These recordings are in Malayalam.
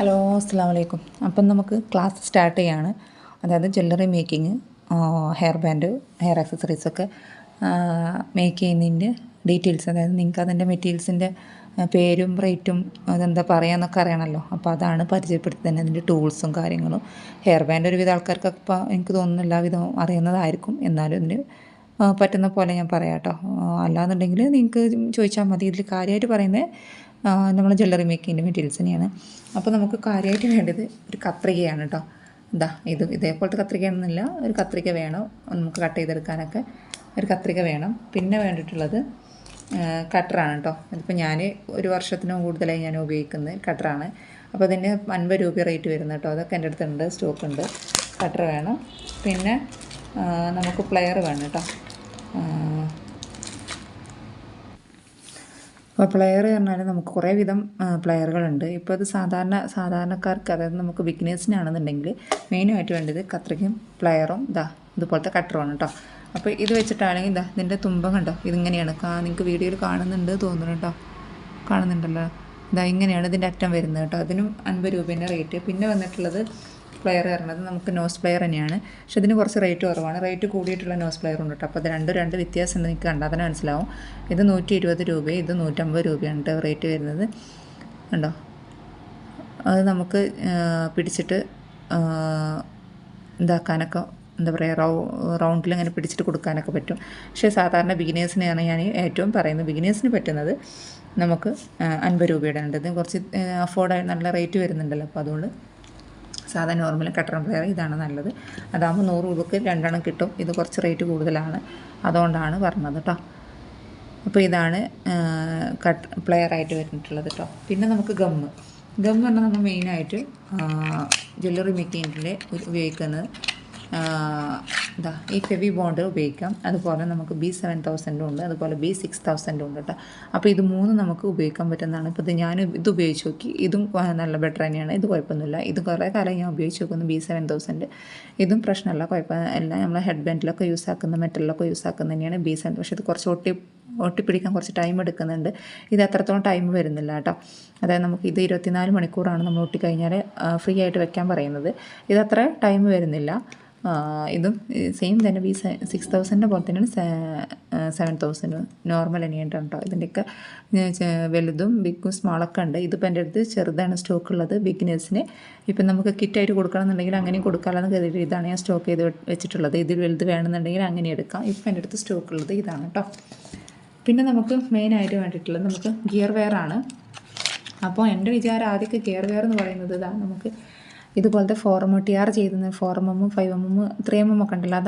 ഹലോ അസ്സാം വലൈക്കും അപ്പം നമുക്ക് ക്ലാസ് സ്റ്റാർട്ട് ചെയ്യാണ്. അതായത് jewellery making hair band hair ആക്സസറീസൊക്കെ make ചെയ്യുന്നതിന്റെ ഡീറ്റെയിൽസ്. അതായത് നിങ്ങൾക്ക് അതിന്റെ മെറ്റീരിയൽസിന്റെ പേരും റേറ്റും അതെന്താ പറയാന്നൊക്കെ അറിയണമല്ലോ. അപ്പോൾ അതാണ് പരിചയപ്പെടുത്തി തന്നെ അതിന്റെ ടൂൾസും കാര്യങ്ങളും. ഹെയർ ബാൻഡ് ഒരുവിധ ആൾക്കാർക്കൊക്കെ ഇപ്പോൾ എനിക്ക് തോന്നുന്നു എല്ലാവിധം അറിയുന്നതായിരിക്കും. എന്നാലും ഇതിന് പറ്റുന്ന പോലെ ഞാൻ പറയാം കേട്ടോ. അല്ലാന്നുണ്ടെങ്കിൽ നിങ്ങൾക്ക് ചോദിച്ചാൽ മതി. ഇതിൽ കാര്യമായിട്ട് പറയുന്നത് നമ്മൾ ജ്വല്ലറി മേക്കിങ്ങിന്റെ മെറ്റീരിയൽസ് തന്നെയാണ്. അപ്പോൾ നമുക്ക് കാര്യമായിട്ട് വേണ്ടത് ഒരു കത്രികയാണ് കേട്ടോ എന്താ ഇത് ഇതേപോലത്തെ കത്രികയാണെന്നില്ല ഒരു കത്രിക വേണം. നമുക്ക് കട്ട് ചെയ്തെടുക്കാനൊക്കെ ഒരു കത്രിക വേണം. പിന്നെ വേണ്ടിയിട്ടുള്ളത് കട്ടറാണ് കേട്ടോ ഇതിപ്പോൾ ഞാൻ ഒരു വർഷത്തിനും കൂടുതലായി ഞാൻ ഉപയോഗിക്കുന്നത് കട്ടറാണ്. അപ്പോൾ അതിന് അൻപത് രൂപ റേറ്റ് വരുന്നത് കേട്ടോ അതൊക്കെ എന്റെ അടുത്തുണ്ട് സ്റ്റോക്ക് ഉണ്ട്. കട്ടർ വേണം. പിന്നെ നമുക്ക് പ്ലെയർ വേണം കേട്ടോ അപ്പോൾ പ്ലെയർ പറഞ്ഞാൽ നമുക്ക് കുറേ വിധം പ്ലെയറുകളുണ്ട് ഇപ്പോൾ അത് സാധാരണ സാധാരണക്കാർക്ക് അതായത് നമുക്ക് ബിഗിനേഴ്സിനാണെന്നുണ്ടെങ്കിൽ മെയിനായിട്ട് വേണ്ടത് കത്രികയും പ്ലെയറും ഇതാ ഇതുപോലത്തെ കട്ടറുമാണ് കേട്ടോ അപ്പോൾ ഇത് വെച്ചിട്ടാണെങ്കിൽ ഇതാ ഇതിന്റെ തുമ്പം കണ്ടോ? ഇതിങ്ങനെയാണ്. നിങ്ങൾക്ക് വീഡിയോയിൽ കാണുന്നുണ്ട് തോന്നുന്നു കേട്ടോ കാണുന്നുണ്ടല്ലോ. ഇതാ ഇങ്ങനെയാണ് ഇതിന്റെ അറ്റം വരുന്നത് കേട്ടോ അതിനും അൻപത് രൂപേന്റെ റേറ്റ് പിന്നെ വന്നിട്ടുള്ളത് പ്ലെയർ വരുന്നത് നമുക്ക് നോസ് പ്ലെയർ തന്നെയാണ്. പക്ഷെ ഇതിന് കുറച്ച് റേറ്റ് കുറവാണ്. റേറ്റ് കൂടിയിട്ടുള്ള നോസ് പ്ലെയർ ഉണ്ട് അപ്പോൾ അത് രണ്ടും രണ്ട് വ്യത്യാസം ഉണ്ട് നിങ്ങൾക്ക് കണ്ടാൽ തന്നെ മനസ്സിലാവും. ഇത് നൂറ്റി ഇരുപത് രൂപ ഇത് നൂറ്റമ്പത് രൂപയാണ് കേട്ടോ റേറ്റ് വരുന്നത്. കണ്ടോ? അത് നമുക്ക് പിടിച്ചിട്ട് ഇതാക്കാനൊക്കെ എന്താ പറയുക റൗ റൗണ്ടിൽ ഇങ്ങനെ പിടിച്ചിട്ട് കൊടുക്കാനൊക്കെ പറ്റും. പക്ഷേ സാധാരണ ബിഗിനേഴ്സിനെയാണ് ഞാൻ ഏറ്റവും പറയുന്നത്. ബിഗിനേഴ്സിന് പറ്റുന്നത് നമുക്ക് അൻപത് രൂപയുടെ ഉണ്ട്. ഇത് കുറച്ച് അഫോർഡായി നല്ല റേറ്റ് വരുന്നുണ്ടല്ലോ. അപ്പോൾ അതുകൊണ്ട് സാധാ നോർമൽ കട്ടർ പ്ലെയർ ഇതാണ് നല്ലത്. അതാകുമ്പോൾ നൂറ് രൂപക്ക് രണ്ടെണ്ണം കിട്ടും. ഇത് കുറച്ച് റേറ്റ് കൂടുതലാണ്. അതുകൊണ്ടാണ് പറഞ്ഞത് കേട്ടോ അപ്പോൾ ഇതാണ് കട്ട് പ്ലെയർ ആയിട്ട് വരുന്നിട്ടുള്ളത് കേട്ടോ പിന്നെ നമുക്ക് ഗമ്മ് ഗമ്മ് പറഞ്ഞാൽ നമ്മൾ മെയിനായിട്ട് ജ്വല്ലറി മെക്കീനിൽ ഉപയോഗിക്കുന്നത് ഇതാ ഈ ഫെവി ബോണ്ട് ഉപയോഗിക്കാം. അതുപോലെ നമുക്ക് ബി സെവൻ തൗസൻഡും ഉണ്ട്. അതുപോലെ ബി സിക്സ് തൗസൻഡും ഉണ്ട് കേട്ടോ. അപ്പോൾ ഇത് മൂന്ന് നമുക്ക് ഉപയോഗിക്കാൻ പറ്റുന്നതാണ്. ഇപ്പോൾ ഇത് ഞാൻ ഇത് ഉപയോഗിച്ച് നോക്കി. ഇതും നല്ല ബെറ്റർ തന്നെയാണ്. ഇത് കുഴപ്പമൊന്നുമില്ല. ഇത് കുറേ കാലം ഞാൻ ഉപയോഗിച്ച് നോക്കുന്നു ബി സെവൻ തൗസൻഡ് ഇതും പ്രശ്നമല്ല. കുഴപ്പമില്ല നമ്മൾ ഹെഡ് ബാൻഡിലൊക്കെ യൂസ് ആക്കുന്ന മെറ്റലിലൊക്കെ യൂസ് ആക്കുന്ന തന്നെയാണ് ബി സെവൻ പക്ഷേ ഇത് കുറച്ച് ഒട്ടി ഒട്ടിപ്പിടിക്കാൻ കുറച്ച് ടൈം എടുക്കുന്നുണ്ട്. ഇത് അത്രത്തോളം ടൈം വരുന്നില്ല കേട്ടോ. അതായത് നമുക്ക് ഇത് ഇരുപത്തിനാല് മണിക്കൂറാണ് നമ്മൾ ഒട്ടിക്കഴിഞ്ഞാൽ ഫ്രീ ആയിട്ട് വെക്കാൻ പറയുന്നത്. ഇത് അത്ര ടൈം വരുന്നില്ല. ഇതും സെയിം തന്നെ ബി സിക്സ് തൗസൻഡിന്റെ പോലെ തന്നെയാണ് സെവൻ തൗസൻഡ് നോർമൽ അനിയന്റെ കേട്ടോ ഇതിന്റെയൊക്കെ വലുതും ബിഗും സ്മോളൊക്കെ ഉണ്ട്. ഇതിപ്പോൾ എന്റെ അടുത്ത് ചെറുതാണ് സ്റ്റോക്ക് ഉള്ളത് ബിഗിനേഴ്സിന് ഇപ്പം നമുക്ക് കിറ്റായിട്ട് കൊടുക്കണം എന്നുണ്ടെങ്കിൽ അങ്ങനെയും കൊടുക്കാമെന്ന് കരുതി ഇതാണ് ഞാൻ സ്റ്റോക്ക് ചെയ്ത് വെച്ചിട്ടുള്ളത്. ഇതിൽ വലുത് വേണമെന്നുണ്ടെങ്കിൽ അങ്ങനെ എടുക്കാം. ഇപ്പം എന്റെ അടുത്ത് സ്റ്റോക്ക് ഉള്ളത് ഇതാണ് കേട്ടോ പിന്നെ നമുക്ക് മെയിനായിട്ട് വേണ്ടിയിട്ടുള്ളത് നമുക്ക് ഗിയർ വെയർ ആണ്. അപ്പോൾ എന്റെ വിചാരം ആദ്യമൊക്കെ ഗിയർ വെയർ എന്ന് പറയുന്നത് ഇതാണ് നമുക്ക് ഇതുപോലത്തെ ഫോറം ടി ആർ ചെയ്യുന്ന ഫോറം എമ്മും ഫൈവ് എമ്മും ത്രീ എം എം ഒക്കെ ഉണ്ടല്ലോ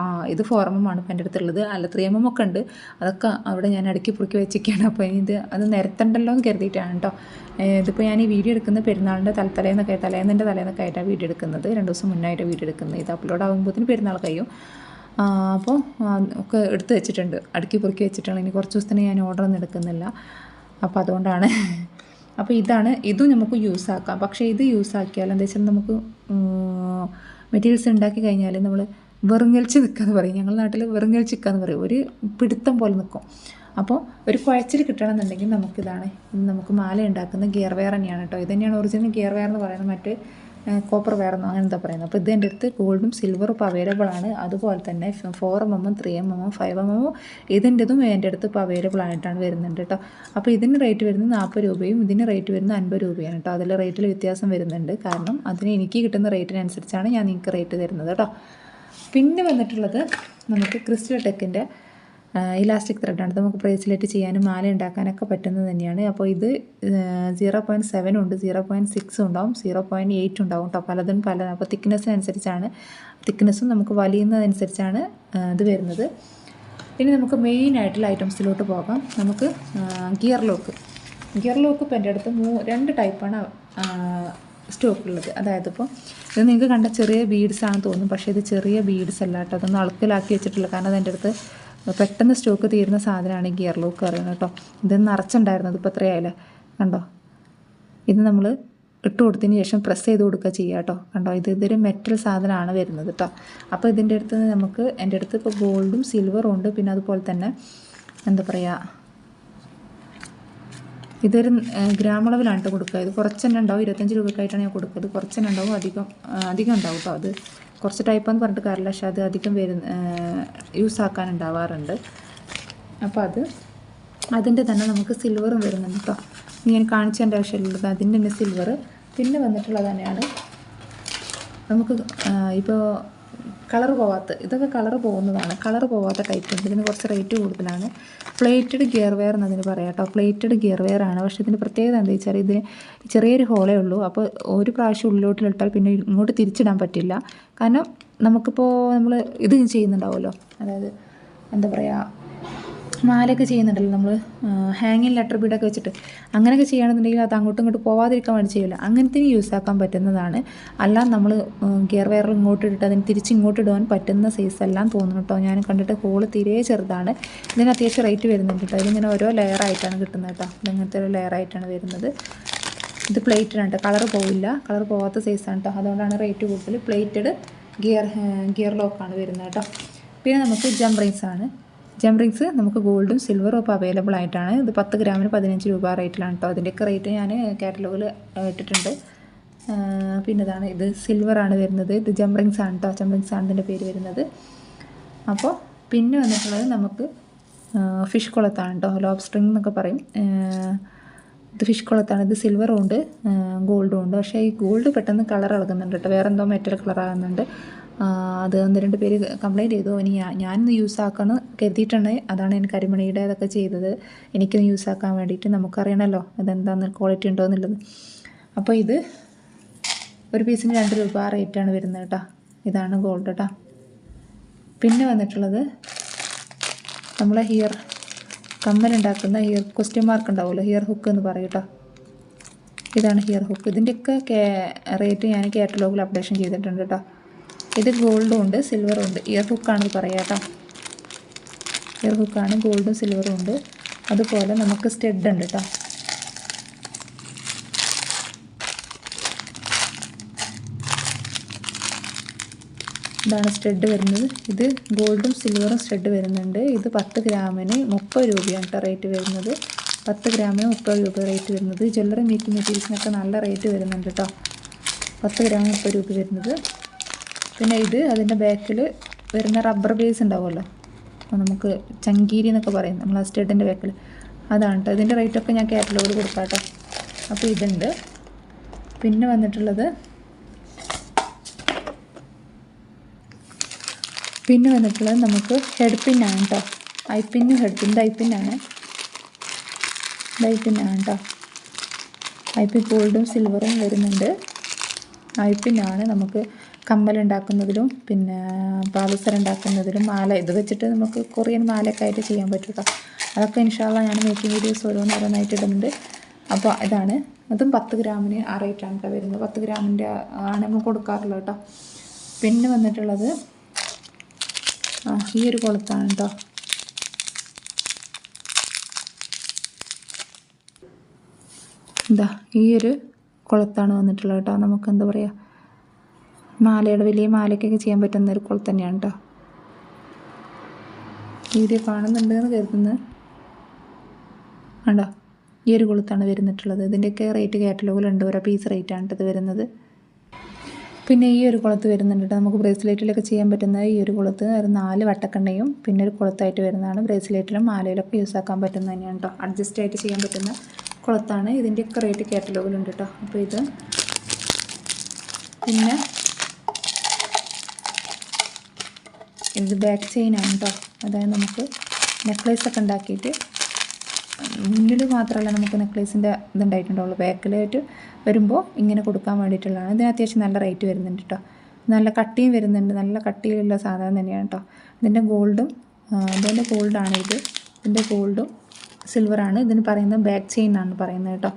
ആ ഇത് ഫോറം എം ആണ് ഇപ്പം എന്റെ അടുത്തുള്ളത്. അല്ല ത്രീ എം എം ഒക്കെ ഉണ്ട്. അതൊക്കെ അവിടെ ഞാൻ ഇടയ്ക്ക് പുറുക്കി വെച്ചിരിക്കുകയാണ്. അപ്പോൾ ഇത് അത് നിരത്തണ്ടല്ലോ എന്ന് കരുതിയിട്ടാണ് കേട്ടോ ഇതിപ്പോൾ ഞാൻ ഈ വീഡിയോ എടുക്കുന്നത് പെരുന്നാളിന്റെ തലത്തലേന്നൊക്കെ തലേന്നിന്റെ തലേന്നൊക്കെ ആയിട്ടാണ് വീഡിയോ എടുക്കുന്നത്. രണ്ട് ദിവസം മുന്നായിട്ട് വീഡിയോ എടുക്കുന്നത്. ഇത് അപ്ലോഡ് ആകുമ്പോഴത്തേന് പെരുന്നാൾ കഴിയും. അപ്പോൾ ഒക്കെ എടുത്ത് വെച്ചിട്ടുണ്ട്. അടുക്കി പൊറുക്കി വെച്ചിട്ടാണ് ഇനി കുറച്ച് ദിവസത്തിന് ഞാൻ ഓർഡർ ഒന്നും എടുക്കുന്നില്ല. അപ്പോൾ അതുകൊണ്ടാണ് അപ്പോൾ ഇതാണ് ഇതും നമുക്ക് യൂസ് ആക്കാം. പക്ഷേ ഇത് യൂസ് ആക്കിയാൽ എന്താ വെച്ചാൽ നമുക്ക് മെറ്റീരിയൽസ് ഉണ്ടാക്കി കഴിഞ്ഞാൽ നമ്മൾ വെറുങ്ങലിച്ച് എന്ന് പറയും. ഞങ്ങളുടെ നാട്ടിൽ വെറുങ്ങലിച്ച് എന്ന് പറയും. ഒരു പിടുത്തം പോലെ നിൽക്കും അപ്പോൾ ഒരു കുഴച്ചിൽ കിട്ടണമെന്നുണ്ടെങ്കിൽ നമുക്കിതാണ് നമുക്ക് മാല ഉണ്ടാക്കുന്ന ഗിയർവെയർ തന്നെയാണ് കേട്ടോ. ഇത് തന്നെയാണ് ഒറിജിനൽ ഗിയർവെയർ എന്ന് പറയുന്നത്. മറ്റ് കോപ്പർ എന്നോ അങ്ങനെ എന്താ പറയുന്നത്. അപ്പോൾ ഇത് എന്റെ അടുത്ത് ഗോൾഡും സിൽവറും ഇപ്പോൾ അവൈലബിൾ ആണ്. അതുപോലെ തന്നെ ഫോർ എം എമ്മും ത്രീ എം എമ്മും ഫൈവ് എം എമ്മും ഇതിന്റെതും എന്റെ അടുത്ത് ഇപ്പോൾ അവൈലബിൾ ആയിട്ടാണ് വരുന്നുണ്ട് കേട്ടോ അപ്പോൾ ഇതിന് റേറ്റ് വരുന്നത് നാൽപ്പത് രൂപയും ഇതിന് റേറ്റ് വരുന്നത് അൻപത് രൂപയാണ് കേട്ടോ അതിൽ റേറ്റിൽ വ്യത്യാസം വരുന്നുണ്ട്. കാരണം അതിന് എനിക്ക് കിട്ടുന്ന റേറ്റിനനുസരിച്ചാണ് ഞാൻ നിങ്ങൾക്ക് റേറ്റ് തരുന്നത് കേട്ടോ പിന്നെ വന്നിട്ടുള്ളത് നമുക്ക് ക്രിസ്റ്റൽ ടെക്കിന്റെ ഇലാസ്റ്റിക് ത്രെഡാണ്. നമുക്ക് ബ്രേസ്ലെറ്റ് ചെയ്യാനും മാല ഉണ്ടാക്കാനൊക്കെ പറ്റുന്നത് തന്നെയാണ്. അപ്പോൾ ഇത് സീറോ പോയിന്റ് സെവൻ ഉണ്ട്. സീറോ പോയിന്റ് സിക്സ് ഉണ്ടാവും. സീറോ പോയിന്റ് എയ്റ്റ് ഉണ്ടാവും കേട്ടോ പലതും പല അപ്പോൾ തിക്നെസ്സിനനുസരിച്ചാണ്. തിക്നെസ്സും നമുക്ക് വലിയുന്നതനുസരിച്ചാണ് ഇത് വരുന്നത്. ഇനി നമുക്ക് മെയിൻ ആയിട്ടുള്ള ഐറ്റംസിലോട്ട് പോകാം. നമുക്ക് ഗിയർ ലോക്ക് ഗിയർ ലോക്ക് ഇപ്പോൾ എന്റെ അടുത്ത് മൂ രണ്ട് ടൈപ്പാണ് സ്റ്റോക്ക് ഉള്ളത്. അതായത് ഇപ്പോൾ ഇത് നിങ്ങൾക്ക് കണ്ട ചെറിയ ബീഡ്സ് ആണെന്ന് തോന്നും. പക്ഷേ ഇത് ചെറിയ ബീഡ്സ് അല്ല കേട്ടോ അതൊന്ന് അളക്കിലാക്കി വെച്ചിട്ടില്ല കാരണം അത് എന്റെ അടുത്ത് പെട്ടെന്ന് സ്റ്റോക്ക് തീരുന്ന സാധനമാണ് ഈ ഗിയർ ലോക്ക് പറയുന്നത് കേട്ടോ. ഇത് നിറച്ചുണ്ടായിരുന്നത് ഇപ്പോൾ എത്രയായാലേ കണ്ടോ? ഇത് നമ്മൾ ഇട്ട് കൊടുത്തതിന് ശേഷം പ്രസ് ചെയ്ത് കൊടുക്കുക ചെയ്യുക കേട്ടോ. കണ്ടോ? ഇത് ഇതൊരു മെറ്റൽ സാധനമാണ് വരുന്നത് കേട്ടോ. അപ്പോൾ ഇതിന്റെ അടുത്ത് നമുക്ക് എന്റെ അടുത്ത് ഇപ്പോൾ ഗോൾഡും സിൽവറും ഉണ്ട്. പിന്നെ അതുപോലെ തന്നെ എന്താ പറയുക ഇതൊരു ഗ്രാമളവിലാണ് കേട്ടോ കൊടുക്കുക. ഇത് കുറച്ച് തന്നെ ഉണ്ടാവും. ഇരുപത്തഞ്ച് രൂപക്കായിട്ടാണ് ഞാൻ കൊടുക്കുന്നത് കുറച്ച് തന്നെ ഉണ്ടാവും. അധികം അധികം ഉണ്ടാവും കേട്ടോ അത്. കുറച്ച് ടൈപ്പ് എന്ന് പറഞ്ഞിട്ട് കാര്യമില്ല. പക്ഷെ അത് അധികം വരുന്ന യൂസ് ആക്കാൻ ഉണ്ടാവാറുണ്ട് അപ്പോൾ അത് അതിന്റെ തന്നെ നമുക്ക് സിൽവറും വരുന്നുണ്ട് കേട്ടോ. ഇങ്ങനെ കാണിച്ചതിന്റെ ആവശ്യമുള്ളത് അതിന്റെ തന്നെ സിൽവർ പിന്നെ വന്നിട്ടുള്ളത് തന്നെയാണ്. നമുക്ക് ഇപ്പോൾ കളർ പോവാത്ത ഇതൊക്കെ കളർ പോകുന്നതാണ്. കളർ പോവാത്ത ടൈപ്പ് ഉണ്ട്. ഇതിന് കുറച്ച് റേറ്റ് കൂടുതലാണ്. പ്ലേറ്റഡ് ഗിയർ വെയർ എന്നതിന് പറയാം കേട്ടോ പ്ലേറ്റഡ് ഗിയർ വെയർ ആണ്. പക്ഷേ ഇതിന്റെ പ്രത്യേകത എന്താ വെച്ചാൽ ഇതിന് ചെറിയൊരു ഹോളേ ഉള്ളൂ. അപ്പോൾ ഒരു പ്രാവശ്യം ഉള്ളിലോട്ടിലിട്ടാൽ പിന്നെ ഇങ്ങോട്ട് തിരിച്ചിടാൻ പറ്റില്ല. കാരണം നമുക്കിപ്പോൾ നമ്മൾ ഇത് ചെയ്യുന്നുണ്ടാവുമല്ലോ അതായത് എന്താ പറയുക മാലയൊക്കെ ചെയ്യുന്നുണ്ടല്ലോ നമ്മൾ ഹാങ്ങിങ് ലെറ്റർ ബീഡൊക്കെ വെച്ചിട്ട്. അങ്ങനെയൊക്കെ ചെയ്യുകയാണെന്നുണ്ടെങ്കിൽ അത് അങ്ങോട്ടും ഇങ്ങോട്ട് പോവാതിരിക്കാൻ വേണ്ടി ചെയ്യില്ല അങ്ങനത്തെ യൂസ് ആക്കാൻ പറ്റുന്നതാണ്. അല്ലാതെ നമ്മൾ ഗിയർ വയർ ഇങ്ങോട്ട് ഇട്ടിട്ട് അതിന് തിരിച്ച് ഇങ്ങോട്ട് ഇടാൻ പറ്റുന്ന സൈസ് എല്ലാം തോന്നുന്നു കേട്ടോ. ഞാൻ കണ്ടിട്ട് ഹോൾ തീരെ ചെറുതാണ്. ഇതിന് അത്യാവശ്യം റേറ്റ് വരുന്നുണ്ട് കേട്ടോ. ഇതിങ്ങനെ ഓരോ ലെയർ ആയിട്ടാണ് കിട്ടുന്നത് കേട്ടോ. ഇതങ്ങനത്തെ ഒരു ലെയർ ആയിട്ടാണ് വരുന്നത്. ഇത് പ്ലേറ്റഡ് ആണ് കളർ പോവില്ല. കളർ പോവാത്ത സൈസാണ് കേട്ടോ. അതുകൊണ്ടാണ് റേറ്റ് കൂടുതൽ. പ്ലേറ്റഡ് ഗിയർ ഗിയർ ലോക്കാണ് വരുന്നത് കേട്ടോ. പിന്നെ നമുക്ക് ജംപ് റിങ്സ് ആണ്. ജംപ് റിങ്സ് നമുക്ക് ഗോൾഡും സിൽവറും ഒക്കെ അവൈലബിൾ ആയിട്ടാണ്. ഇത് പത്ത് ഗ്രാമിന് പതിനഞ്ച് രൂപ റേറ്റിലാണ് കേട്ടോ അതിന്റെയൊക്കെ റേറ്റ് ഞാൻ കാറ്റലോഗിൽ ഇട്ടിട്ടുണ്ട്. പിന്നെ ഇതാണ് ഇത് സിൽവറാണ് വരുന്നത്. ഇത് ജം റിങ്സ് ആണ് കേട്ടോ ജം റിങ്സ് ആണ് ഇതിന്റെ പേര് വരുന്നത്. അപ്പോൾ പിന്നെ വന്നിട്ടുള്ളത് നമുക്ക് ഫിഷ് കുളത്താണ് കേട്ടോ ലോബ് സ്ട്രിങ് എന്നൊക്കെ പറയും. ഇത് ഫിഷ് കുളത്താണ്. ഇത് സിൽവറും ഉണ്ട് ഗോൾഡും ഉണ്ട്. പക്ഷേ ഈ ഗോൾഡ് പെട്ടെന്ന് കളർ ഇളകുന്നുണ്ട് കേട്ടോ വേറെ എന്തോ മെറ്റൽ കളർ ആകുന്നുണ്ട്. അത് ഒന്ന് രണ്ട് പേര് കംപ്ലൈന്റ് ചെയ്തു. ഇനി ഞാനിന്ന് യൂസ് ആക്കാമെന്ന് കരുതിയിട്ടുണ്ട്. അതാണ് എനിക്ക് കരിമണിയുടെ ഇതൊക്കെ ചെയ്തത്. എനിക്കൊന്ന് യൂസ് ആക്കാൻ വേണ്ടിയിട്ട് നമുക്കറിയണമല്ലോ അതെന്താന്ന് ക്വാളിറ്റി ഉണ്ടോ എന്നുള്ളത്. അപ്പോൾ ഇത് ഒരു പീസിന് രണ്ട് രൂപ റേറ്റാണ് വരുന്നത് കേട്ടോ ഇതാണ് ഗോൾഡ് കേട്ടോ പിന്നെ വന്നിട്ടുള്ളത് നമ്മളെ ഹിയർ കമ്മലുണ്ടാക്കുന്ന ഹിയർ ക്വസ്റ്റ്യൻ മാർക്ക് ഉണ്ടാവുമല്ലോ ഹിയർ ഹുക്ക് എന്ന് പറയും കേട്ടോ ഇതാണ് ഹിയർ ഹുക്ക് ഇതിന്റെയൊക്കെ റേറ്റ് ഞാൻ കാറ്റലോഗിൽ അപ്ഡേഷൻ ചെയ്തിട്ടുണ്ട് കേട്ടോ ഇത് ഗോൾഡും ഉണ്ട് സിൽവറും ഉണ്ട്. ഇയർ ഹുക്കാണെന്ന് പറയാം കേട്ടോ. ഇയർ ഹുക്കാണ് ഗോൾഡും സിൽവറും ഉണ്ട്. അതുപോലെ നമുക്ക് സ്റ്റെഡ് ഉണ്ട് കേട്ടോ. ഇതാണ് സ്റ്റെഡ് വരുന്നത്. ഇത് ഗോൾഡും സിൽവറും സ്റ്റെഡ് വരുന്നുണ്ട്. ഇത് പത്ത് ഗ്രാമിന് മുപ്പത് രൂപയാണ് കേട്ടോ റേറ്റ് വരുന്നത്. പത്ത് ഗ്രാമിന് മുപ്പത് രൂപ റേറ്റ് വരുന്നത്. ജ്വല്ലറി മേക്കിംഗ് മെറ്റീരിയൽസിനൊക്കെ നല്ല റേറ്റ് വരുന്നുണ്ട് കേട്ടോ. പത്ത് ഗ്രാമിന് മുപ്പത് രൂപ വരുന്നത്. പിന്നെ ഇത് അതിന്റെ ബാക്കിൽ വരുന്ന റബ്ബർ ബേസ് ഉണ്ടാവുമല്ലോ. അപ്പോൾ നമുക്ക് ചങ്കീരി എന്നൊക്കെ പറയും. നമ്മൾ ആ സ്റ്റഡിന്റെ ബാക്കിൽ അതാണ് കേട്ടോ ഇതിന്റെ റേറ്റൊക്കെ ഞാൻ കാറ്റലോഗിൽ കൊടുക്കാം കേട്ടോ അപ്പോൾ ഇതുണ്ട്. പിന്നെ വന്നിട്ടുള്ളത് പിന്നെ വന്നിട്ടുള്ളത് നമുക്ക് ഹെഡ് പിന്നാണ് കേട്ടോ ഐ പിന്നും ഹെഡ് പിൻ ഐ പിന്നാണ് ഐ പിന്നാണ് കേട്ടോ ഐ പി ഗോൾഡും സിൽവറും വരുന്നുണ്ട്. ഐ പിന്നാണ് നമുക്ക് കമ്മലുണ്ടാക്കുന്നതിലും പിന്നെ പാദസരം ഉണ്ടാക്കുന്നതിലും മാല ഇത് വെച്ചിട്ട് നമുക്ക് കൊറിയൻ മാലയൊക്കെ ആയിട്ട് ചെയ്യാൻ പറ്റും കേട്ടോ അതൊക്കെ ഇൻഷാല്ല ഞാൻ മേക്കിംഗ് വീഡിയോസ് ഓരോന്ന് ഓരോന്നായിട്ട് ഇടുന്നുണ്ട്. അപ്പോൾ ഇതാണ്. അതും പത്ത് ഗ്രാമിന് ആ റേറ്റാണ് കേട്ടോ വരുന്നത്. പത്ത് ഗ്രാമിന്റെ ആണ് നമ്മൾ കൊടുക്കാറുള്ളത് കേട്ടോ പിന്നെ വന്നിട്ടുള്ളത് ഈ ഒരു കൊളുത്താണ് കേട്ടോ എന്താ ഈ ഒരു കുളത്താണ് വന്നിട്ടുള്ളത് കേട്ടോ നമുക്ക് എന്താ പറയുക മാലയുടെ വലിയ മാലയ്ക്കൊക്കെ ചെയ്യാൻ പറ്റുന്ന ഒരു കുളം തന്നെയാണ് കേട്ടോ വീഡിയോ കാണുന്നുണ്ട് എന്ന് കരുതുന്നത് കണ്ടോ? ഈ ഒരു കുളത്താണ് വരുന്നിട്ടുള്ളത്. ഇതിന്റെയൊക്കെ റേറ്റ് കാറ്റലോഗിലുണ്ട് ഓരോ പീസ് റേറ്റാണ് ഇത് വരുന്നത്. പിന്നെ ഈ ഒരു കുളത്ത് വരുന്നുണ്ട് നമുക്ക് ബ്രേസ്ലെറ്റിലൊക്കെ ചെയ്യാൻ പറ്റുന്ന ഈ ഒരു കുളത്ത് ഒരു നാല് വട്ടക്കണ്ണയും പിന്നെ ഒരു കുളത്തായിട്ട് വരുന്നതാണ്. ബ്രേസ്ലെറ്റിലും മാലയിലൊക്കെ യൂസ് ആക്കാൻ പറ്റുന്നത് തന്നെയാണ് കേട്ടോ അഡ്ജസ്റ്റ് ആയിട്ട് ചെയ്യാൻ പറ്റുന്ന കുളത്താണ് ഇതിന്റെയൊക്കെ റേറ്റ് കാറ്റലോഗിലുണ്ട് കേട്ടോ അപ്പോൾ ഇത് പിന്നെ ഇത് ബാക്ക് ചെയിനാണ് കേട്ടോ അതായത് നമുക്ക് നെക്ലേസ് ഒക്കെ ഉണ്ടാക്കിയിട്ട് മുന്നിൽ മാത്രമല്ല നമുക്ക് നെക്ലേസിന്റെ ഇതുണ്ടായിട്ടുണ്ടാവുള്ളൂ ബാക്കിലായിട്ട് വരുമ്പോൾ ഇങ്ങനെ കൊടുക്കാൻ വേണ്ടിയിട്ടുള്ളതാണ്. ഇതിന് അത്യാവശ്യം നല്ല റേറ്റ് വരുന്നുണ്ട് കേട്ടോ നല്ല കട്ടിയും വരുന്നുണ്ട്. നല്ല കട്ടിയിലുള്ള സാധനം തന്നെയാണ് കേട്ടോ ഇതിന്റെ ഗോൾഡും ഇതിന്റെ ഗോൾഡാണ് ഇത്. ഇതിന്റെ ഗോൾഡും സിൽവറാണ് ഇതിന് പറയുന്നത് ബാക്ക് ചെയിൻ ആണ് പറയുന്നത് കേട്ടോ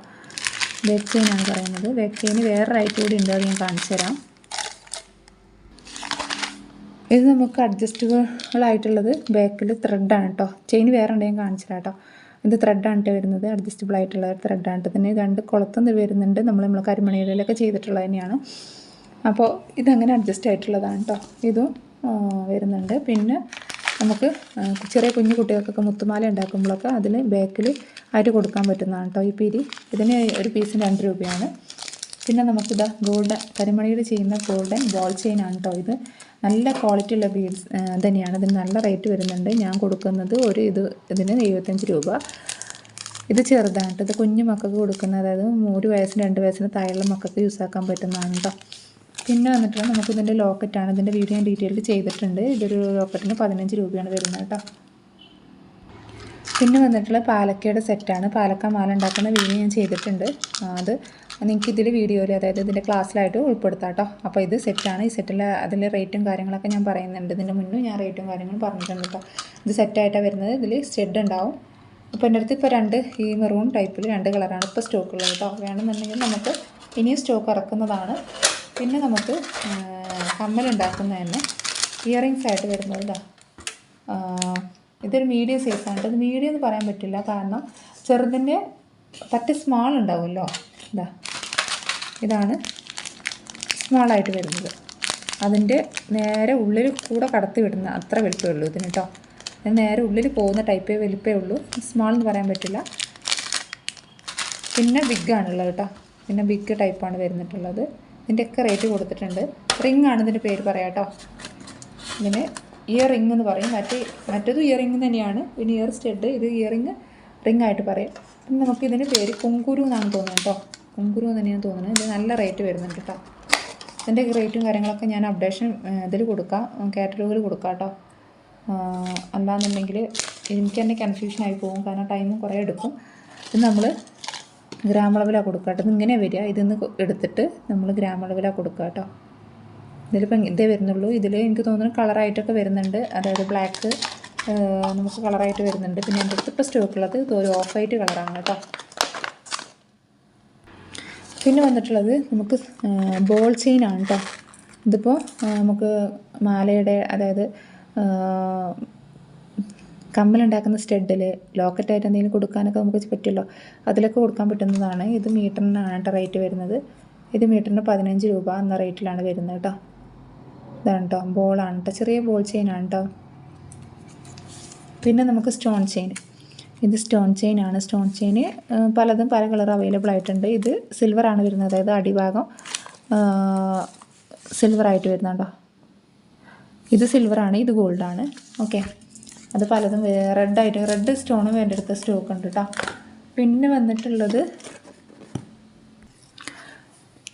ബാക്ക് ചെയിൻ ആണ് പറയുന്നത്. ബാക്ക് ചെയിൻ വേറെ റൈറ്റ് കൂടി ഉണ്ട് അത് ഞാൻ കാണിച്ചു തരാം ഇത് നമുക്ക് അഡ്ജസ്റ്റബിളായിട്ടുള്ളത് ബാക്കിൽ ത്രെഡാണ് കേട്ടോ ചെയിൻ വേറെ ഉണ്ടെങ്കിൽ കാണിച്ചില്ല കേട്ടോ ഇത് ത്രെഡാണ് വരുന്നത്. അഡ്ജസ്റ്റബിൾ ആയിട്ടുള്ള ത്രെഡാണ് ഇതിന് രണ്ട് കുളത്തും വരുന്നുണ്ട്. നമ്മൾ നമ്മൾ കരിമണിയിലൊക്കെ ചെയ്തിട്ടുള്ളത് തന്നെയാണ്. അപ്പോൾ ഇതങ്ങനെ അഡ്ജസ്റ്റ് ആയിട്ടുള്ളതാണ് കേട്ടോ ഇതും വരുന്നുണ്ട്. പിന്നെ നമുക്ക് ചെറിയ കുഞ്ഞു കുട്ടികൾക്കൊക്കെ മുത്തുമാല ഉണ്ടാക്കുമ്പോഴൊക്കെ അതിൽ ബാക്കിൽ ആയിട്ട് കൊടുക്കാൻ പറ്റുന്നതാണ് കേട്ടോ ഈ പിരി ഇതിന് ഒരു പീസിന് രണ്ട് രൂപയാണ്. പിന്നെ നമുക്കിതാ ഗോൾഡൻ കരിമണിയിൽ ചെയ്യുന്ന ഗോൾഡൻ ബോൾ ചെയിൻ ആണ് കേട്ടോ ഇത്. നല്ല ക്വാളിറ്റി ഉള്ള ബീഡ്സ് തന്നെയാണ്. ഇതിന് നല്ല റേറ്റ് വരുന്നുണ്ട്. ഞാൻ കൊടുക്കുന്നത് ഒരു ഇത് ഇതിന് എഴുപത്തഞ്ച് രൂപ. ഇത് ചെറുതാണ് ഇത് കുഞ്ഞു മക്കൾക്ക് കൊടുക്കുന്ന അതായത് ഒരു വയസ്സിന് രണ്ട് വയസ്സിന് താഴെയുള്ള മക്കൾക്ക് യൂസ് ആക്കാൻ പറ്റുന്നതാണ് കേട്ടോ പിന്നെ വന്നിട്ട് നമുക്ക് ഇതിന്റെ ലോക്കറ്റാണ് ഇതിന്റെ വീഡിയോ ഞാൻ ഡീറ്റെയിൽ ചെയ്തിട്ടുണ്ട്. ഇതൊരു ലോക്കറ്റിന് പതിനഞ്ച് രൂപയാണ് വരുന്നത് കേട്ടോ പിന്നെ വന്നിട്ടുള്ള പാലക്കയുടെ സെറ്റാണ് പാലക്ക മാല ഉണ്ടാക്കുന്ന വീഡിയോ ഞാൻ ചെയ്തിട്ടുണ്ട്. അത് നിങ്ങൾക്ക് ഇതിൽ വീഡിയോയിൽ അതായത് ഇതിന്റെ ക്ലാസ്സിലായിട്ട് ഉൾപ്പെടുത്താം കേട്ടോ അപ്പോൾ ഇത് സെറ്റാണ് ഈ സെറ്റിൽ അതിൽ റേറ്റും കാര്യങ്ങളൊക്കെ ഞാൻ പറയുന്നുണ്ട്. ഇതിന്റെ മുന്നേ ഞാൻ റേറ്റും കാര്യങ്ങളും പറഞ്ഞിട്ടുണ്ട് കേട്ടോ ഇത് സെറ്റായിട്ടാണ് വരുന്നത്. ഇതിൽ സ്റ്റെഡ് ഉണ്ടാവും. അപ്പോൾ എന്റെ അടുത്ത് ഇപ്പോൾ രണ്ട് ഈ മെറൂൺ ടൈപ്പിൽ രണ്ട് കളറാണ് ഇപ്പോൾ സ്റ്റോക്കുള്ളത് കേട്ടോ വേണമെന്നുണ്ടെങ്കിൽ നമുക്ക് ഇനിയും സ്റ്റോക്ക് ഇറക്കുന്നതാണ്. പിന്നെ നമുക്ക് കമ്മലുണ്ടാക്കുന്ന തന്നെ ഇയറിങ്സ് ആയിട്ട് വരുന്നത് ഇതാ ഇതൊരു മീഡിയം സൈസാണ് ഇത് മീഡിയം എന്ന് പറയാൻ പറ്റില്ല. കാരണം ചെറുതിന്റെ പറ്റ സ്മാൾ ഉണ്ടാവുമല്ലോ. ഇതാ. ഇതാണ് സ്മോളായിട്ട് വരുന്നത്. അതിന്റെ നേരെ ഉള്ളിൽ കൂടെ കടത്തി വിടുന്ന അത്ര വലിപ്പമേ ഉള്ളൂ ഇതിന് കേട്ടോ നേരെ ഉള്ളിൽ പോകുന്ന ടൈപ്പേ വലിപ്പമേ ഉള്ളൂ. സ്മോൾ എന്ന് പറയാൻ പറ്റില്ല. പിന്നെ ബിഗ് ആണുള്ളത് കേട്ടോ പിന്നെ ബിഗ് ടൈപ്പാണ് വരുന്നിട്ടുള്ളത്. ഇതിന്റെയൊക്കെ റേറ്റ് കൊടുത്തിട്ടുണ്ട്. റിംഗ് ആണ് ഇതിന്റെ പേര് പറയാം കേട്ടോ ഇതിന് ഇയർ റിംഗ് എന്ന് പറയും. മറ്റേ മറ്റേത് ഇയർ റിംഗ് തന്നെയാണ്. പിന്നെ ഇയർ സ്റ്റെഡ് ഇത് ഇയറിംഗ് റിംഗ് ആയിട്ട് പറയും. പിന്നെ നമുക്ക് ഇതിന്റെ പേര് കുങ്കുരു എന്നാണ് തോന്നുന്നത് കേട്ടോ കുങ്കുരു തന്നെയാണ് തോന്നുന്നത്. ഇത് നല്ല റേറ്റ് വരുന്നുണ്ട് കേട്ടോ. ഇതിന്റെ റേറ്റും കാര്യങ്ങളൊക്കെ ഞാൻ അപ്ഡേഷൻ ഇതിൽ കൊടുക്കാം. കാറ്റലോഗിൽ കൊടുക്കാം കേട്ടോ. അല്ലാന്നുണ്ടെങ്കിൽ എനിക്ക് തന്നെ കൺഫ്യൂഷൻ ആയി പോകും. കാരണം ടൈമും കുറേ എടുക്കും. ഇത് നമ്മൾ ഗ്രാം അളവിലാണ് കൊടുക്കുക കേട്ടോ. ഇതിങ്ങനെ വരിക. ഇതിന്ന് എടുത്തിട്ട് നമ്മൾ ഗ്രാം അളവിലാണ് കൊടുക്കുക കേട്ടോ. ഇതിലിപ്പം ഇതേ വരുന്നുള്ളൂ. ഇതിൽ എനിക്ക് തോന്നുന്നു കളറായിട്ടൊക്കെ വരുന്നുണ്ട്. അതായത് ബ്ലാക്ക് നമുക്ക് കളറായിട്ട് വരുന്നുണ്ട്. പിന്നെ എന്റെ അടുത്ത് ഇപ്പോൾ സ്റ്റോക്കുള്ളത് ഇത് ഒരു ഓഫ് വൈറ്റ് കളറാണ് കേട്ടോ. പിന്നെ വന്നിട്ടുള്ളത് നമുക്ക് ബോൾ ചെയിൻ ആണ് കേട്ടോ ഇതിപ്പോൾ നമുക്ക് മാലയുടെ അതായത് കമ്മലുണ്ടാക്കുന്ന സ്റ്റെഡിൽ ലോക്കറ്റായിട്ട് എന്തെങ്കിലും കൊടുക്കാനൊക്കെ നമുക്ക് പറ്റുമല്ലോ. അതിലൊക്കെ കൊടുക്കാൻ പറ്റുന്നതാണ്. ഇത് മീറ്ററിനാണ് കേട്ടോ റേറ്റ് വരുന്നത്. ഇത് മീറ്ററിന് പതിനഞ്ച് രൂപ എന്ന റേറ്റിലാണ് വരുന്നത് കേട്ടോ ഇതാണ് കേട്ടോ ബോളാണ് കേട്ടോ ചെറിയ ബോൾ ചെയിനാണ് കേട്ടോ പിന്നെ നമുക്ക് സ്റ്റോൺ ചെയിൻ ഇത് സ്റ്റോൺ ചെയിൻ ആണ്. സ്റ്റോൺ ചെയിന് പലതും പല കളർ അവൈലബിൾ ആയിട്ടുണ്ട്. ഇത് സിൽവർ ആണ് വരുന്നത്. അതായത് അടിഭാഗം സിൽവർ ആയിട്ട് വരുന്നുണ്ടോ? ഇത് സിൽവറാണ് ഇത് ഗോൾഡാണ് ഓക്കെ. അത് പലതും റെഡായിട്ട് റെഡ് സ്റ്റോണും അടുത്ത സ്റ്റോക്ക് ഉണ്ട് കേട്ടോ പിന്നെ വന്നിട്ടുള്ളത്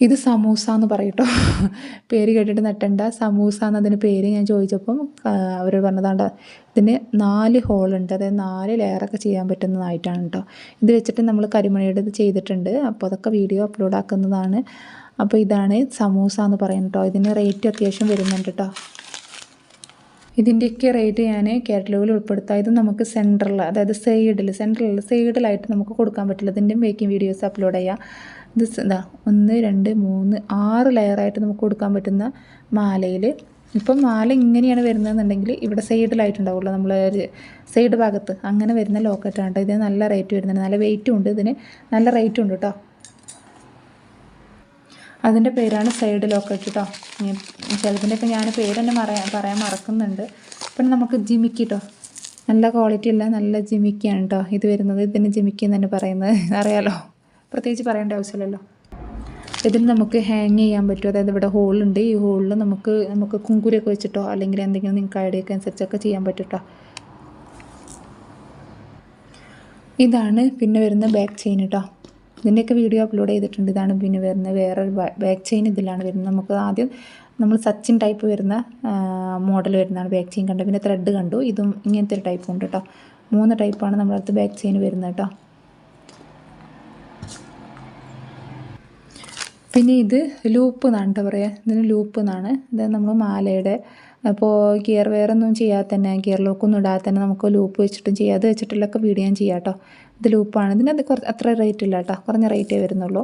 ഇത് സമൂസ എന്ന് പറയട്ടോ പേര് കേട്ടിട്ട് നെട്ടണ്ട സമൂസ എന്നതിന് പേര് ഞാൻ ചോദിച്ചപ്പം അവർ പറഞ്ഞതാണ്ട് ഇതിന് നാല് ഹോളുണ്ട് അതായത് നാല് ലെയറൊക്കെ ചെയ്യാൻ പറ്റുന്നതായിട്ടാണ് കേട്ടോ ഇത് വെച്ചിട്ട് നമ്മൾ കരിമണിയുടെ ഇത് ചെയ്തിട്ടുണ്ട്. അപ്പോൾ അതൊക്കെ വീഡിയോ അപ്ലോഡ് ആക്കുന്നതാണ്. അപ്പോൾ ഇതാണ് സമൂസ എന്ന് പറയുന്നത് കേട്ടോ ഇതിന് റേറ്റ് അത്യാവശ്യം വരുന്നുണ്ട് കേട്ടോ ഇതിന്റെയൊക്കെ റേറ്റ് ഞാൻ കാറ്റലോഗിൽ ഉൾപ്പെടുത്താം. ഇത് നമുക്ക് സെൻട്രൽ അതായത് സൈഡിൽ സെൻട്രൽ സൈഡിലായിട്ട് നമുക്ക് കൊടുക്കാൻ പറ്റില്ല. ഇതിന്റെയും മേക്കിംഗ് വീഡിയോസ് അപ്ലോഡ് ചെയ്യാം. ഇത് ഇതാ ഒന്ന് രണ്ട് മൂന്ന് ആറ് ലെയറായിട്ട് നമുക്ക് കൊടുക്കാൻ പറ്റുന്ന മാലയിൽ ഇപ്പം മാല ഇങ്ങനെയാണ് വരുന്നതെന്നുണ്ടെങ്കിൽ ഇവിടെ സൈഡിലായിട്ടുണ്ടാവുള്ളൂ നമ്മൾ സൈഡ് ഭാഗത്ത് അങ്ങനെ വരുന്ന ലോക്കറ്റാണ് കേട്ടോ. ഇതിന് നല്ല റേറ്റ് വരുന്നുണ്ട്. നല്ല വെയിറ്റും ഉണ്ട്. ഇതിന് നല്ല റേറ്റും ഉണ്ട് കേട്ടോ. അതിന്റെ പേരാണ് സൈഡ് ലോക്കറ്റ് കേട്ടോ ചിലതിന്റെയൊക്കെ ഞാൻ പേര് തന്നെ പറയാൻ പറയാൻ മറക്കുന്നുണ്ട്. പിന്നെ നമുക്ക് ജിമിക്കി കേട്ടോ നല്ല ക്വാളിറ്റി ഉള്ള നല്ല ജിമിക്കിയാണ് കേട്ടോ ഇത് വരുന്നത്. ഇതിന് ജിമിക്കി എന്ന് തന്നെ പറയുന്നത്. അറിയാലോ. പ്രത്യേകിച്ച് പറയേണ്ട ആവശ്യമില്ലല്ലോ. ഇതിൽ നമുക്ക് ഹാങ് ചെയ്യാൻ പറ്റും. അതായത് ഇവിടെ ഹോളുണ്ട് ഈ ഹോളിൽ നമുക്ക് നമുക്ക് കുങ്കുരൊക്കെ വെച്ചിട്ടോ അല്ലെങ്കിൽ എന്തെങ്കിലും നിങ്ങൾക്ക് ഐഡിയൊക്കെ അനുസരിച്ചൊക്കെ ചെയ്യാൻ പറ്റും ഇതാണ് പിന്നെ വരുന്ന ബാക്ക് ചെയിൻ കേട്ടോ ഇതിന്റെയൊക്കെ വീഡിയോ അപ്ലോഡ് ചെയ്തിട്ടുണ്ട്. ഇതാണ് പിന്നെ വരുന്ന വേറൊരു ബാക്ക് ചെയിൻ ഇതിലാണ് വരുന്നത്. നമുക്ക് ആദ്യം നമ്മൾ സച്ചിൻ ടൈപ്പ് വരുന്ന മോഡൽ വരുന്നതാണ് ബാക്ക് ചെയിൻ കണ്ടു പിന്നെ ത്രെഡ് കണ്ടു. ഇതും ഇങ്ങനത്തെ ഒരു ടൈപ്പ് ഉണ്ട് കേട്ടോ മൂന്ന് ടൈപ്പാണ് നമ്മുടെ ബാക്ക് ചെയിൻ വരുന്നത് കേട്ടോ പിന്നെ ഇത് ലൂപ്പ് എന്നാണ് കേട്ടോ പറയുക ഇതിന് ലൂപ്പ് എന്നാണ്. ഇത് നമ്മൾ മാലയുടെ അപ്പോൾ ഗിയർ വെയർ ഒന്നും ചെയ്യാതെ തന്നെ ഗിയർ ലോക്കൊന്നും ഇടാതെ തന്നെ നമുക്ക് ലൂപ്പ് വെച്ചിട്ടും ചെയ്യാം. അത് വെച്ചിട്ടുള്ളൊക്കെ വീഡിയോ ഞാൻ ചെയ്യാം കേട്ടോ ഇത് ലൂപ്പാണ്. ഇതിനത് കുറച്ച് അത്ര റേറ്റ് ഇല്ല കേട്ടോ. കുറഞ്ഞ റേറ്റേ വരുന്നുള്ളൂ.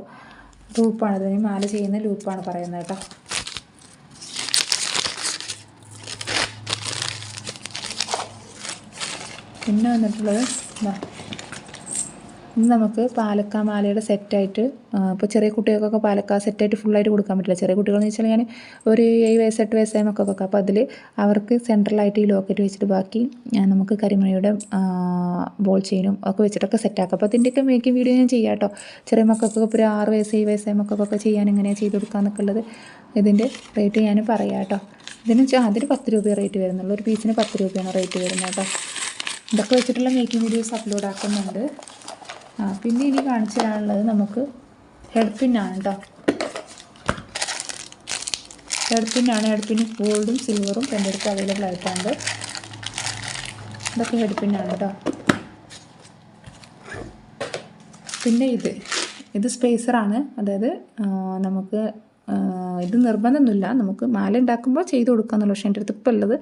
ലൂപ്പാണ് ഇതിന് മാല ചെയ്യുന്ന ലൂപ്പാണ് പറയുന്നത് കേട്ടോ. പിന്നെ വന്നിട്ടുള്ളത് ഇന്ന് നമുക്ക് പാലക്കാ മാലയുടെ സെറ്റായിട്ട് ഇപ്പോൾ ചെറിയ കുട്ടികൾക്കൊക്കെ പാലക്കാ സെറ്റായിട്ട് ഫുള്ളായിട്ട് കൊടുക്കാൻ പറ്റില്ല. ചെറിയ കുട്ടികളെന്ന് വെച്ചാൽ ഞാൻ ഒരു ഏഴ് വയസ്സ് എട്ട് വയസ്സായ മക്കൾക്കൊക്കെ. അപ്പോൾ അതിൽ അവർക്ക് സെൻട്രലായിട്ട് ഈ ലോക്കറ്റ് വെച്ചിട്ട് ബാക്കി നമുക്ക് കരിമണിയുടെ ബോൾ ചെയിനും ഒക്കെ വെച്ചിട്ടൊക്കെ സെറ്റാക്കാം അപ്പോൾ അതിന്റെയൊക്കെ മേക്കിംഗ് വീഡിയോ ഞാൻ ചെയ്യാം കേട്ടോ ചെറിയ മക്കൾക്കൊക്കെ ഇപ്പോൾ ഒരു ആറ് വയസ്സ് ഏഴ് വയസ്സായ മക്കൾക്കൊക്കെ ചെയ്യാൻ എങ്ങനെയാണ് ചെയ്ത് കൊടുക്കാന്നൊക്കെ ഉള്ളത് ഇതിന്റെ റേറ്റ് ഞാൻ പറയാം കേട്ടോ ഇതിന് വെച്ചാൽ അതിന് പത്ത് രൂപ റേറ്റ് വരുന്നുള്ളൂ. ഒരു പീസിന് പത്ത് രൂപയാണ് റേറ്റ് വരുന്നത് കേട്ടോ ഇതൊക്കെ വെച്ചിട്ടുള്ള മേക്കിംഗ് വീഡിയോസ് അപ്ലോഡ് ആക്കുന്നുണ്ട്. ആ പിന്നെ ഇനി കാണിച്ചു തരാനുള്ളത് നമുക്ക് ഹെഡ് പിന്നാണ് കേട്ടോ ഹെഡ് പിന്നാണ് ഹെഡ് പിൻ ഗോൾഡും സിൽവറും എന്റെ അടുത്ത് അവൈലബിൾ ആയിട്ടുണ്ട്. ഇതൊക്കെ ഹെഡ് പിന്നാണ് കേട്ടോ പിന്നെ ഇത് ഇത് സ്പേസറാണ് അതായത് നമുക്ക് ഇത് നിർബന്ധമൊന്നുമില്ല. നമുക്ക് മാല ഉണ്ടാക്കുമ്പോൾ ചെയ്ത് കൊടുക്കാമെന്നുള്ളൂ പക്ഷേ എന്റെ അടുത്ത് ഇപ്പോൾ ഉള്ളത്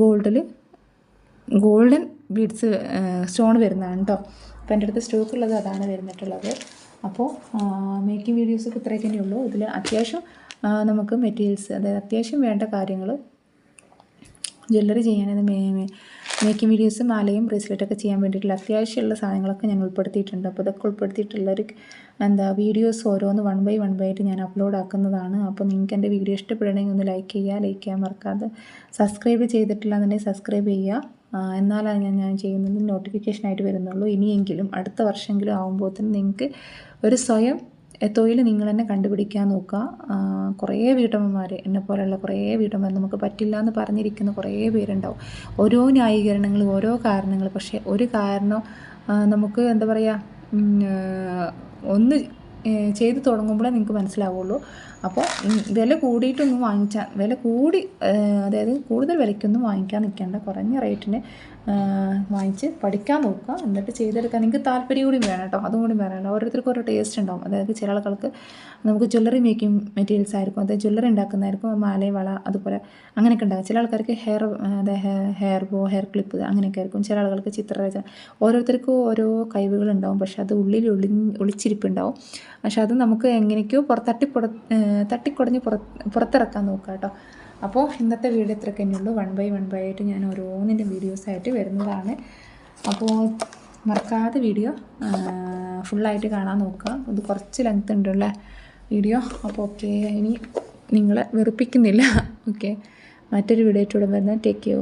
ഗോൾഡിൽ ഗോൾഡൻ ബീഡ്സ് സ്റ്റോൺ വരുന്നതാണ് കേട്ടോ അപ്പോൾ എന്റെ അടുത്ത് സ്റ്റോക്ക് ഉള്ളത് അതാണ് വരുന്നിട്ടുള്ളത്. അപ്പോൾ മേക്കിംഗ് വീഡിയോസൊക്കെ ഇത്രയൊക്കെ തന്നെ ഉള്ളൂ. ഇതിൽ അത്യാവശ്യം നമുക്ക് മെറ്റീരിയൽസ് അതായത് അത്യാവശ്യം വേണ്ട കാര്യങ്ങൾ ജ്വല്ലറി ചെയ്യാൻ മേക്കിംഗ് വീഡിയോസ് മാലയും ബ്രേസ്ലെറ്റൊക്കെ ചെയ്യാൻ വേണ്ടിയിട്ടുള്ള അത്യാവശ്യമുള്ള സാധനങ്ങളൊക്കെ ഞാൻ ഉൾപ്പെടുത്തിയിട്ടുണ്ട്. അപ്പോൾ ഇതൊക്കെ ഉൾപ്പെടുത്തിയിട്ടുള്ളൊരു എന്താ വീഡിയോസ് ഓരോന്ന് വൺ ബൈ വൺ ബൈ ആയിട്ട് ഞാൻ അപ്ലോഡ് ആക്കുന്നതാണ്. അപ്പോൾ നിങ്ങൾക്ക് എന്റെ വീഡിയോ ഇഷ്ടപ്പെടണമെങ്കിൽ ഒന്ന് ലൈക്ക് ചെയ്യുക ലൈക്ക് ചെയ്യാൻ മറക്കാതെ സബ്സ്ക്രൈബ് ചെയ്തിട്ടില്ല എന്നുണ്ടെങ്കിൽ സബ്സ്ക്രൈബ് ചെയ്യുക. എന്നാലാണ് ഞാൻ ഞാൻ ചെയ്യുന്നത് നോട്ടിഫിക്കേഷനായിട്ട് വരുന്നുള്ളൂ. ഇനിയെങ്കിലും അടുത്ത വർഷമെങ്കിലും ആകുമ്പോഴത്തേനും നിങ്ങൾക്ക് ഒരു സ്വയം തൊഴിൽ നിങ്ങൾ തന്നെ കണ്ടുപിടിക്കാൻ നോക്കുക. കുറേ വീട്ടമ്മമാർ എന്നെ പോലെയുള്ള കുറേ വീട്ടമ്മമാർ നമുക്ക് പറ്റില്ല എന്ന് പറഞ്ഞിരിക്കുന്ന കുറേ പേരുണ്ടാവും. ഓരോ ന്യായീകരണങ്ങൾ ഓരോ കാരണങ്ങൾ. പക്ഷേ ഒരു കാരണം നമുക്ക് എന്താ പറയുക ഒന്ന് ചെയ്ത് തുടങ്ങുമ്പോഴേ നിങ്ങൾക്ക് മനസ്സിലാവുള്ളൂ. അപ്പോൾ വില കൂടിയിട്ടൊന്നും വാങ്ങിച്ചാൽ വില കൂടി അതായത് കൂടുതൽ വിലയ്ക്കൊന്നും വാങ്ങിക്കാൻ നിൽക്കേണ്ട. കുറഞ്ഞ റേറ്റിന് വാങ്ങിച്ച് പഠിക്കാൻ നോക്കുക. എന്നിട്ട് ചെയ്തെടുക്കാൻ നിങ്ങൾക്ക് താല്പര്യം കൂടി വേണം കേട്ടോ. അതും കൂടി വേണം ഓരോരുത്തർക്കും ഓരോ ടേസ്റ്റ് ഉണ്ടാവും. അതായത് ചില ആളുകൾക്ക് നമുക്ക് ജ്വല്ലറി മേക്കിംഗ് മെറ്റീരിയൽസ് ആയിരിക്കും. അതായത് ജ്വല്ലറി ഉണ്ടാക്കുന്നതായിരിക്കും. മാലയും വള അതുപോലെ അങ്ങനെയൊക്കെ ഉണ്ടാകും. ചില ആൾക്കാർക്ക് ഹെയർ അതായത് ഹെയർ ബോ ഹെയർ ക്ലിപ്പ് അങ്ങനെയൊക്കെ ആയിരിക്കും. ചില ആളുകൾക്ക് ചിത്രരചന ഓരോരുത്തർക്കും ഓരോ കഴിവുകൾ ഉണ്ടാവും. പക്ഷെ അത് ഉള്ളിൽ ഒളി ഒളിച്ചിരിപ്പുണ്ടാവും പക്ഷെ അത് നമുക്ക് എങ്ങനെയൊക്കെയോ പുറ തട്ടിപ്പുറ തട്ടിക്കുടഞ്ഞ് പുറ പുറത്തിറക്കാൻ നോക്കുക കേട്ടോ. അപ്പോൾ ഇന്നത്തെ വീഡിയോ ഇത്രയൊക്കെ തന്നെയുള്ളൂ വൺ ബൈ വൺ ബൈ ആയിട്ട് ഞാൻ ഓരോന്നിന്റെ വീഡിയോസായിട്ട് വരുന്നതാണ്. അപ്പോൾ മറക്കാതെ വീഡിയോ ഫുള്ളായിട്ട് കാണാൻ നോക്കുക. ഇത് കുറച്ച് ലെങ്ത് ഉണ്ടല്ലേ വീഡിയോ. അപ്പോൾ ഓക്കെ ഇനി നിങ്ങളെ വെറുപ്പിക്കുന്നില്ല. ഓക്കെ മറ്റൊരു വീഡിയോ ആയിട്ട് ഇവിടെ വരുന്നത് ടേക്ക് യു